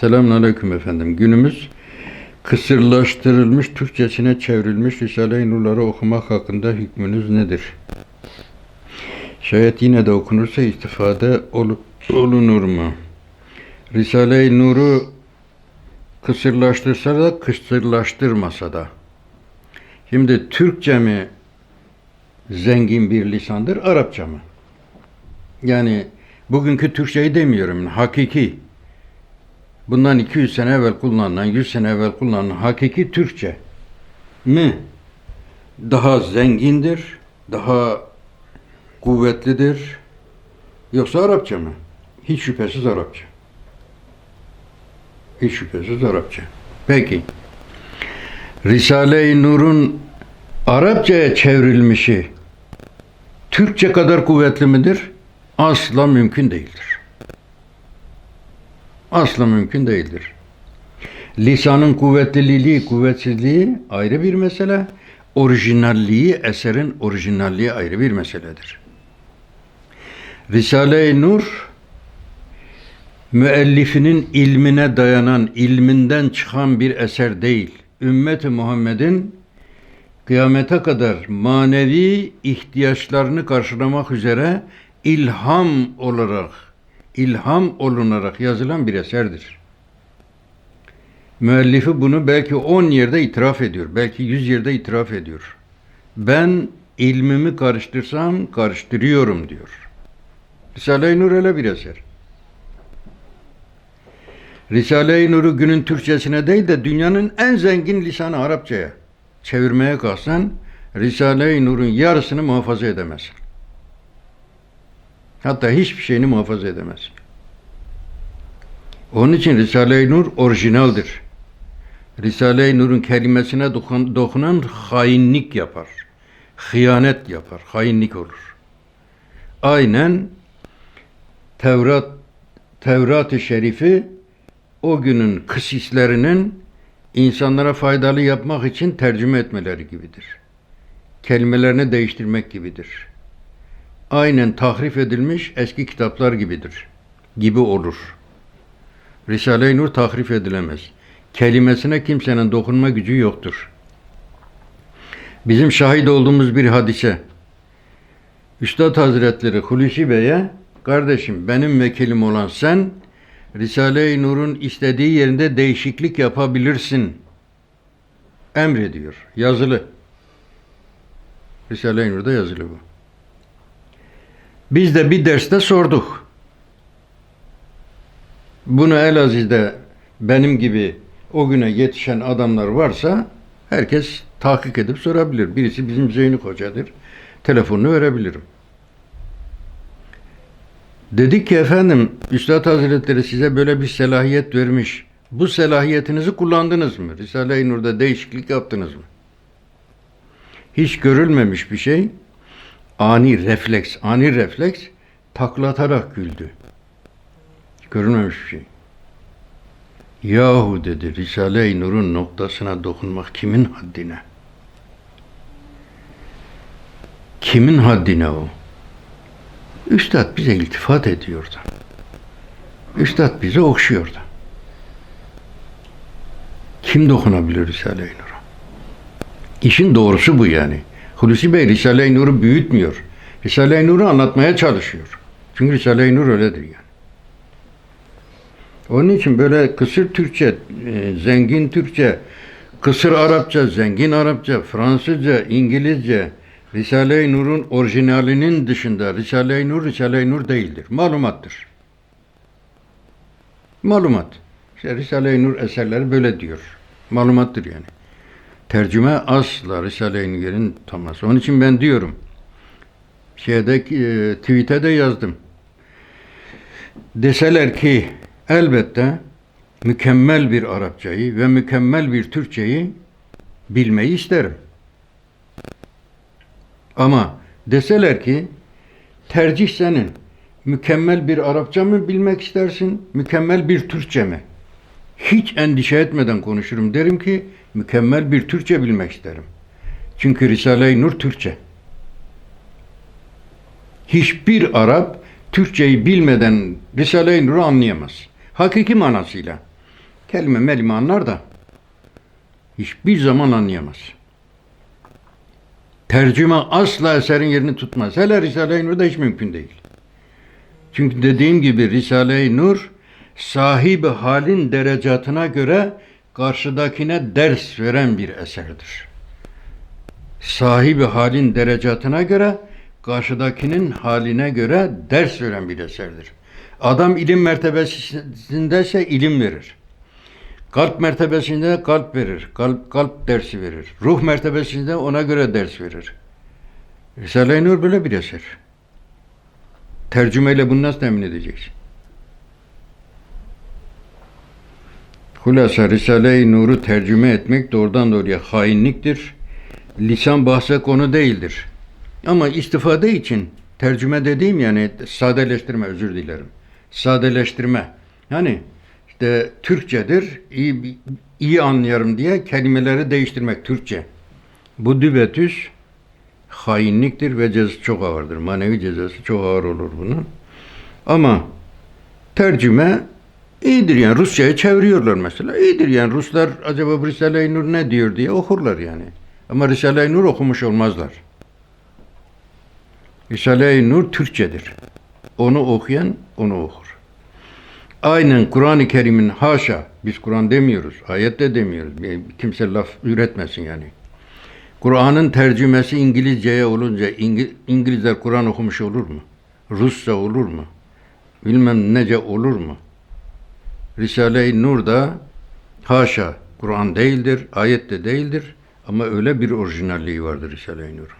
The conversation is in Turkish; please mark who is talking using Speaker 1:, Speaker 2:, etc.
Speaker 1: Selamünaleyküm efendim. Günümüz kısırlaştırılmış Türkçesine çevrilmiş Risale-i Nurları okumak hakkında hükmünüz nedir? Şayet yine de okunursa istifade ol- olunur mu? Risale-i Nur'u kısırlaştırsa da kısırlaştırmasa da. Şimdi Türkçe mi zengin bir lisandır, Arapça mı? Yani bugünkü Türkçeyi demiyorum, hakiki. Bundan 200 sene evvel kullanılan, 100 sene evvel kullanılan hakiki Türkçe mi daha zengindir, daha kuvvetlidir yoksa Arapça mı? Hiç şüphesiz Arapça. Hiç şüphesiz Arapça. Peki. Risale-i Nur'un Arapçaya çevrilmişi Türkçe kadar kuvvetli midir? Asla mümkün değildir. Asla mümkün değildir. Lisanın kuvvetliliği, kuvvetsizliği ayrı bir mesele. Orijinalliği, eserin orijinalliği ayrı bir meseledir. Risale-i Nur, müellifinin ilmine dayanan, ilminden çıkan bir eser değil. Ümmeti Muhammed'in kıyamete kadar manevi ihtiyaçlarını karşılamak üzere ilham olarak, ilham olunarak yazılan bir eserdir. Müellifi bunu belki 10 yerde itiraf ediyor, belki 100 yerde itiraf ediyor. Ben ilmimi karıştırsam karıştırıyorum diyor. Risale-i Nur öyle bir eser. Risale-i Nur'u günün Türkçesine değil de dünyanın en zengin lisanı Arapçaya çevirmeye kalksan Risale-i Nur'un yarısını muhafaza edemezsin. Hatta hiçbir şeyini muhafaza edemezsin. Onun için Risale-i Nur orijinaldir. Risale-i Nur'un kelimesine dokun- dokunan hainlik yapar. Hıyanet yapar, hainlik olur. Aynen Tevrat Tevrat-ı Şerifi o günün kısislerinin insanlara faydalı yapmak için tercüme etmeleri gibidir. Kelimelerini değiştirmek gibidir. Aynen tahrif edilmiş eski kitaplar gibidir. Gibi olur. Risale-i Nur tahrif edilemez. Kelimesine kimsenin dokunma gücü yoktur. Bizim şahit olduğumuz bir hadise. Üstad Hazretleri Hulusi Bey'e kardeşim benim vekilim olan sen Risale-i Nur'un istediği yerinde değişiklik yapabilirsin. Emrediyor. Yazılı. Risale-i Nur'da yazılı bu. Biz de bir derste sorduk. Bunu Elaziz'de benim gibi o güne yetişen adamlar varsa herkes tahkik edip sorabilir. Birisi bizim Zeyni Hoca'dır. Telefonunu verebilirim. Dedik ki efendim Üstad Hazretleri size böyle bir selahiyet vermiş. Bu selahiyetinizi kullandınız mı? Risale-i Nur'da değişiklik yaptınız mı? Hiç görülmemiş bir şey. Ani refleks, ani refleks taklatarak güldü. Görülmemiş bir şey. Yahu dedi Risale-i Nur'un noktasına dokunmak kimin haddine? Kimin haddine o? Üstad bize iltifat ediyordu. Üstad bize okşuyordu. Kim dokunabilir Risale-i Nur'a? İşin doğrusu bu yani. Hulusi Bey Risale-i Nur'u büyütmüyor. Risale-i Nur'u anlatmaya çalışıyor. Çünkü Risale-i Nur öyledir yani. Onun için böyle kısır Türkçe, e, zengin Türkçe, kısır Arapça, zengin Arapça, Fransızca, İngilizce, Risale-i Nur'un orijinalinin dışında Risale-i Nur, Risale-i Nur değildir. Malumattır. Malumat. İşte Risale-i Nur eserleri böyle diyor. Malumattır yani. Tercüme asla Risale-i Nur'un taması. Onun için ben diyorum, şeyde, e, tweet'e de yazdım. Deseler ki elbette mükemmel bir Arapçayı ve mükemmel bir Türkçeyi bilmeyi isterim. Ama deseler ki tercih senin. Mükemmel bir Arapça mı bilmek istersin, mükemmel bir Türkçe mi? Hiç endişe etmeden konuşurum. Derim ki mükemmel bir Türkçe bilmek isterim. Çünkü Risale-i Nur Türkçe. Hiçbir Arap Türkçeyi bilmeden Risale-i Nur'u anlayamaz. Hakiki manasıyla. Kelime melime anlar da hiçbir zaman anlayamaz. Tercüme asla eserin yerini tutmaz. Hele Risale-i Nur'da hiç mümkün değil. Çünkü dediğim gibi Risale-i Nur sahibi halin derecatına göre karşıdakine ders veren bir eserdir. Sahibi halin derecatına göre karşıdakinin haline göre ders veren bir eserdir. Adam ilim mertebesindeyse ilim verir. Kalp mertebesinde kalp verir. Kalp, kalp dersi verir. Ruh mertebesinde ona göre ders verir. Risale-i Nur böyle bir eser. Tercümeyle bunu nasıl temin edeceksin? Hulasa Risale-i Nur'u tercüme etmek doğrudan doğruya hainliktir. Lisan bahse konu değildir. Ama istifade için tercüme dediğim yani sadeleştirme özür dilerim. Sadeleştirme. Yani işte Türkçedir, iyi, iyi anlıyorum diye kelimeleri değiştirmek Türkçe. Bu dübetüs hainliktir ve cezası çok ağırdır. Manevi cezası çok ağır olur bunun. Ama tercüme iyidir yani Rusça'ya çeviriyorlar mesela. İyidir yani Ruslar acaba Risale-i Nur ne diyor diye okurlar yani. Ama Risale-i Nur okumuş olmazlar. Risale-i Nur Türkçedir. Onu okuyan onu okur. Aynen Kur'an-ı Kerim'in haşa, biz Kur'an demiyoruz, ayet de demiyoruz. Kimse laf üretmesin yani. Kur'an'ın tercümesi İngilizceye olunca İngi- İngilizler Kur'an okumuş olur mu? Rusça olur mu? Bilmem nece olur mu? Risale-i Nur da haşa Kur'an değildir, ayet de değildir ama öyle bir orijinalliği vardır Risale-i Nur.